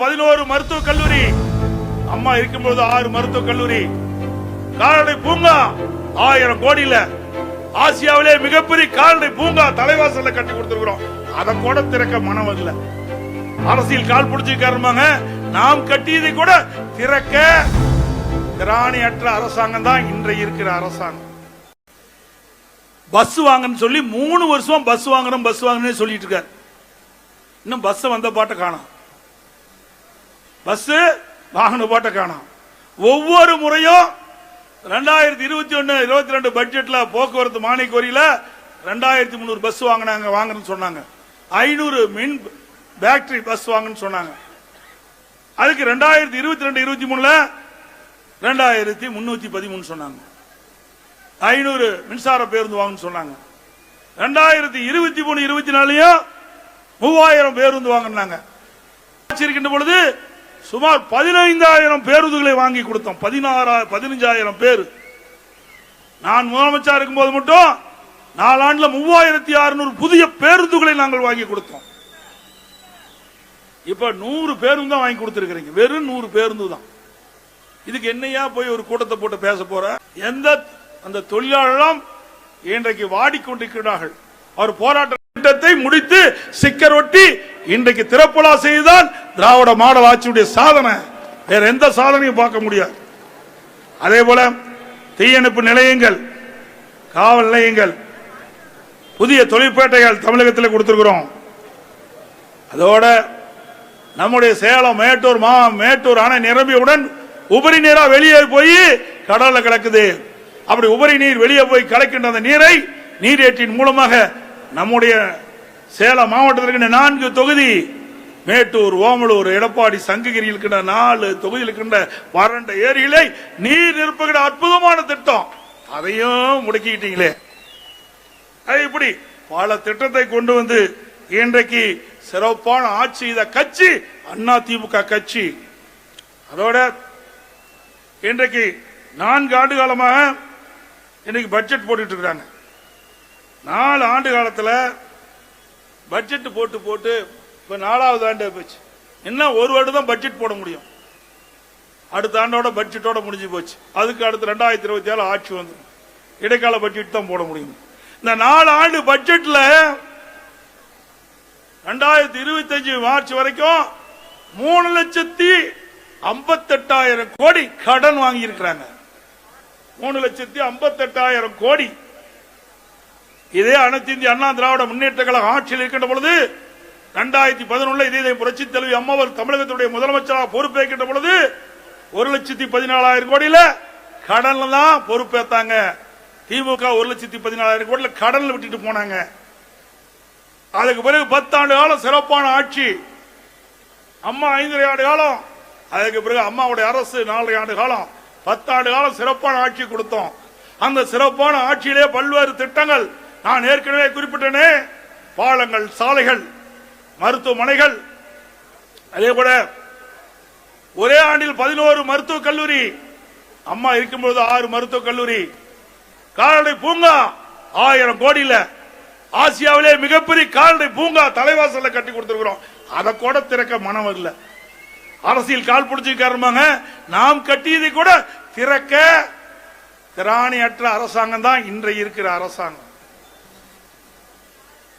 பதினோரு மருத்துவக் கல்லூரி. அம்மா இருக்கும்போது ஆறு மருத்துவக் கல்லூரி. கால்நடை பூங்கா ஆயிரம் கோடியில. ஆசியாவிலே மிகப்பெரிய கால்நடை பூங்கா தலைவாசல்ல கட்டி கொடுத்திருக்கிறோம். அதை கூட திறக்க மனம் இல்ல அரசியல் கால் பிடிச்சிருக்காருமாங்க நாம் கட்டியதை கூட திறக்க திராணியற்ற அரசாங்கம் தான் இன்றைய இருக்கிற அரசாங்கம். பஸ் வாங்கன்னு சொல்லி மூணு வருஷம் பஸ் வாங்கணும் பஸ் வாங்கணும்னு சொல்லிட்டு இருக்காரு. இன்னும் பஸ் வந்த பாட்டை காணோம். பஸ் வாகன போட்ட காணும். ஒவ்வொரு முறையும் ரெண்டாயிரத்தி இருபத்தி ஒன்னு இருபத்தி ரெண்டு பட்ஜெட்ல போக்குவரத்து மானிய கோரியில ரெண்டாயிரத்தி முந்நூறு பஸ் வாங்கினாங்க வாங்கணும்னு சொன்னாங்க. ஐநூறு மின் பேட்டரி பஸ் வாங்கன்னு சொன்னாங்க. அதுக்கு ரெண்டாயிரத்தி இருபத்தி ரெண்டு இருபத்தி மூணுல ரெண்டாயிரத்தி முன்னூத்தி பதிமூணு சொன்னாங்க. ஐநூறு மின்சார பேருந்து வாங்கன்னு சொன்னாங்க. ரெண்டாயிரத்தி இருபத்தி மூணு இருபத்தி நாலுலயும் மூவாயிரம் பேருந்து வாங்கினாங்க. இருக்கின்ற பொழுது சுமார் பதினைந்தாயிரம் பேருந்துகளை வாங்கி கொடுத்தோம். பதினாறாயிரம் பதினஞ்சாயிரம் பேர். நான் முதலமைச்சர் இருக்கும்போது மட்டும் நாலாண்டுல மூவாயிரத்தி அறுநூறு புதிய பேருந்துகளை நாங்கள் வாங்கி கொடுத்தோம். இப்ப நூறு பேருந்து தான் வாங்கி கொடுத்திருக்கிறீங்க. வெறும் நூறு பேருந்து தான் இதுக்கு என்னையா போய் ஒரு கூட்டத்தை போட்டு பேச போற? எந்த அந்த தொழிலாளர்களும் இன்றைக்கு வாடிக்கொண்டிருக்கிறார்கள். அவர் போராட்ட திட்டத்தை முடித்து சிக்கர் ஒட்டி இன்றைக்கு திறப்புலா செய்துதான் திராவிட மாடல் ஆட்சியுடைய சாதனை. வேற எந்த சாதனையும் பார்க்க முடியாது. அதே போல தீயணைப்பு நிலையங்கள் காவல் நிலையங்கள் புதிய தொழிற்பேட்டைகள் தமிழகத்தில் கொடுத்திருக்கிறோம். அதோட நம்முடைய சேலம் மேட்டூர் மா மேட்டூர் அணை நிரம்பியவுடன் உபரி நீரா வெளியே போய் கடல்ல கிடக்குது. அப்படி உபரி நீர் வெளியே போய் கலக்கின்ற அந்த நீரை நீரேற்றின் மூலமாக நம்முடைய சேலம் மாவட்டத்தில் இருக்கின்ற நான்கு தொகுதி மேட்டூர் ஓமலூர் எடப்பாடி சங்ககிரி இருக்கின்ற நாலு தொகுதியில் இருக்கின்ற வறண்ட ஏரிகளை நீர் நிரப்புகிற அற்புதமான திட்டம். அதையும் முடக்கிக்கிட்டீங்களே அது இப்படி பல திட்டத்தை கொண்டு வந்து இன்றைக்கு சிறப்பான ஆட்சி இத கட்சி அண்ணா திமுக கட்சி. அதோட இன்றைக்கு நான்கு ஆண்டு காலமாக இன்னைக்கு பட்ஜெட் போட்டுட்டு இருக்காங்க. நாலு ஆண்டு காலத்துல பட்ஜெட் போட்டு போட்டு இப்ப நாலாவது ஆண்டு போச்சு. இன்னும் ஒரு வருடம் தான் பட்ஜெட் போட முடியும்? அடுத்த ஆண்டோட பட்ஜெட்டோட முடிஞ்சு போச்சு. அதுக்கு அடுத்து ரெண்டாயிரத்தி இருபத்தி ஏழு ஆட்சி வந்து இடைக்கால பட்ஜெட் தான் போட முடியும். இந்த நாலு ஆண்டு பட்ஜெட்ல ரெண்டாயிரத்தி இருபத்தி அஞ்சு மார்ச் வரைக்கும் மூணு லட்சத்தி ஐம்பத்தெட்டாயிரம் கோடி கடன் வாங்கி இருக்கிறாங்க மூணு லட்சத்தி ஐம்பத்தெட்டாயிரம் கோடி இதே அனைத்து இந்திய அண்ணா திராவிட முன்னேற்ற கழக ஆட்சியில் இருக்கின்ற பொழுது ரெண்டாயிரத்தி பதினொன்று இதே புரட்சி தலைவி அம்மாவர் தமிழகத்துடைய முதலமைச்சராக பொறுப்பேற்கின்ற பொழுது ஒரு லட்சத்தி பதினாலாயிரம் கோடியில கடன்ல தான் பொறுப்பேற்றாங்க திமுக ஒரு லட்சத்தி பதினாலாயிரம் கோடியில கடன்ல விட்டுட்டு போனாங்க. அதுக்கு பிறகு பத்தாண்டு காலம் சிறப்பான ஆட்சி. அம்மா ஐந்தரை ஆண்டு காலம் அதுக்கு பிறகு அம்மாவுடைய அரசு நாலரை ஆண்டு காலம். பத்தாண்டு காலம் சிறப்பான ஆட்சி கொடுத்தோம். அந்த சிறப்பான ஆட்சியிலே பல்வேறு திட்டங்கள் நான் ஏற்கனவே குறிப்பிட்டனே பாலங்கள் சாலைகள் மருத்துவமனைகள் அதே போல ஒரே ஆண்டில் பதினோரு மருத்துவக் கல்லூரி அம்மா இருக்கும்போது ஆறு மருத்துவக் கல்லூரி கால்நடை பூங்கா ஆயிரம் கோடியில ஆசியாவிலே மிகப்பெரிய கால்நடை பூங்கா தலைவாசல்ல கட்டி கொடுத்திருக்கிறோம். அதை கூட திறக்க மனம் இல்ல அரசியல் கால் பிடிச்சிருக்காருமாங்க நாம் கட்டியதை கூட திறக்க திராணியற்ற அரசாங்கம் தான் இன்றைய இருக்கிற அரசாங்கம்.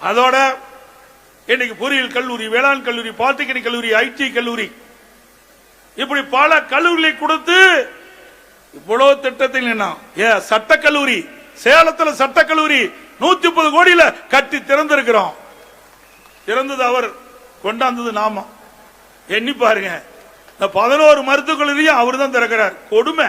அதோட இன்னைக்கு பொறியியல் கல்லூரி வேளாண் கல்லூரி பாலிடெக்னிக் கல்லூரி ஐடி கல்லூரி இப்படி பல கல்லூரிகளை கொடுத்து இவ்வளவு திட்டத்தில் என்ன ஏ சட்ட கல்லூரி சேலத்துல சட்ட கல்லூரி நூத்தி முப்பது கோடியில கட்டி திறந்திருக்கிறோம். திறந்தது அவர் கொண்டாந்தது நாம. எண்ணி பாருங்க. இந்த பதினோரு மருத்துவக் கல்லூரியும் அவர் தான் திறக்கிறார். கொடுமை.